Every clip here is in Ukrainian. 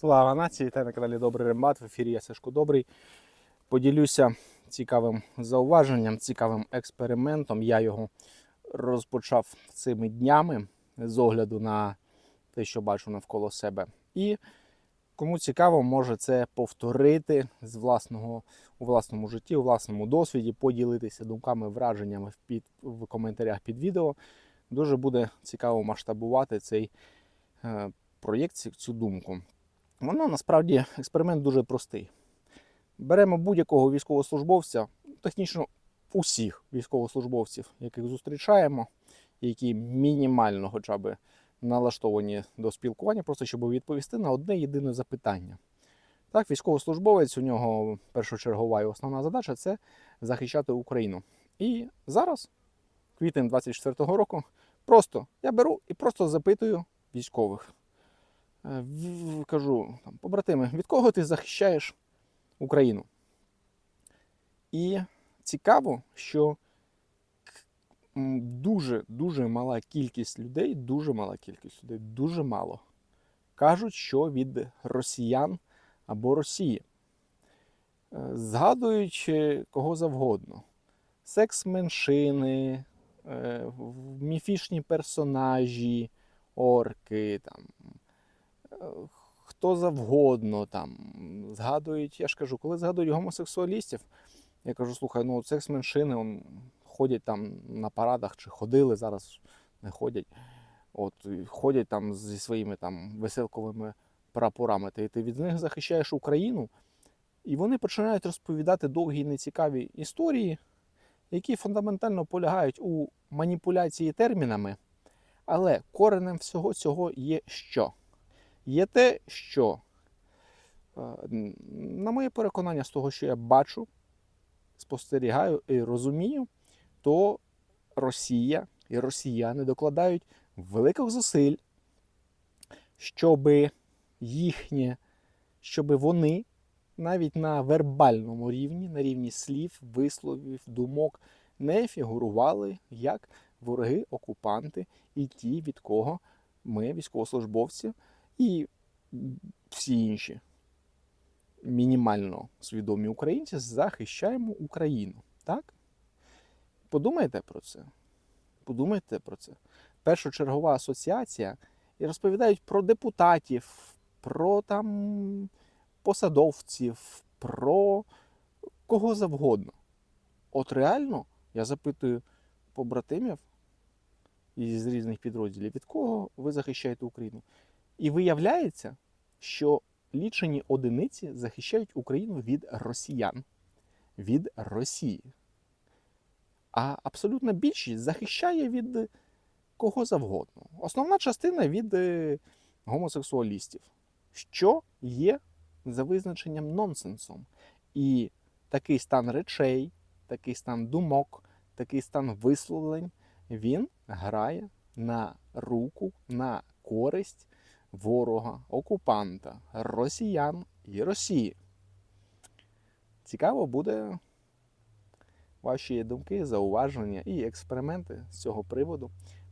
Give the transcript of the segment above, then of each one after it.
Слава нації! Та на каналі Добрий Рембат. В ефірі я Сашко Добрий. Поділюся цікавим зауваженням, цікавим експериментом. Я його розпочав цими днями з огляду на те, що бачу навколо себе. І кому цікаво, може це повторити з власного у власному житті, у власному досвіді, поділитися думками, враженнями в, під, в коментарях під відео. Дуже буде цікаво масштабувати цей е, проєкт, цю- думку. Воно насправді експеримент дуже простий. Беремо будь-якого військовослужбовця, технічно усіх військовослужбовців, яких зустрічаємо, які мінімально хоча б налаштовані до спілкування, просто щоб відповісти на одне єдине запитання. Так, військовослужбовець, у нього першочергова і основна задача це захищати Україну. І зараз, квітень 24-го року, просто я беру і просто запитую військових. Е, кажу, там, побратими, від кого ти захищаєш Україну? І цікаво, що дуже дуже мала кількість людей, дуже мала кількість людей, дуже мало кажуть, що від росіян або Росії. Е, Згадують е, кого завгодно: секс-меншини, е, міфічні персонажі, орки, там, хто завгодно там згадують. Я ж кажу, коли згадують гомосексуалістів, я кажу, слухай, ну секс-меншини он, ходять там на парадах чи ходили, зараз не ходять. От, ходять там зі своїми там веселковими прапорами. Ти, ти від них захищаєш Україну, і вони починають розповідати довгі і нецікаві історії, які фундаментально полягають у маніпуляції термінами. Але коренем всього цього є що? Є те, що, е, на моє переконання, з того, що я бачу, спостерігаю і розумію, то Росія і росіяни докладають великих зусиль, щоб їхнє, щоб вони навіть на вербальному рівні, на рівні слів, висловів, думок, не фігурували як вороги, окупанти і ті, від кого ми, військовослужбовці, і всі інші мінімально свідомі українці захищаємо Україну. Так? Подумайте про це. Подумайте про це. Першочергова асоціація і розповідають про депутатів, про там посадовців, про кого завгодно. От реально, я запитую побратимів із різних підрозділів, від кого ви захищаєте Україну? І виявляється, що лічені одиниці захищають Україну від росіян, від Росії. А абсолютна більшість захищає від кого завгодно. Основна частина від е, гомосексуалістів, що є за визначенням нонсенсом. І такий стан речей, такий стан думок, такий стан висловлень, він грає на руку, на користь ворога, окупанта, росіян і Росії. Цікаво буде ваші думки, зауваження і експерименти з цього приводу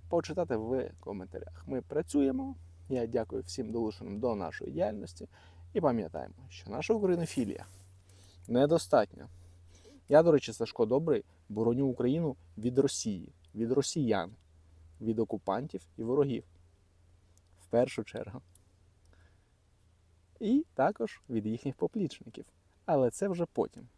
почитати в коментарях. Ми працюємо. Я дякую всім долученим до нашої діяльності і пам'ятаємо, що наша українофілія недостатня. Я, до речі, Сашко Добрий, бороню Україну від Росії, від росіян, від окупантів і ворогів. Першу чергу. І також від їхніх поплічників. Але це вже потім.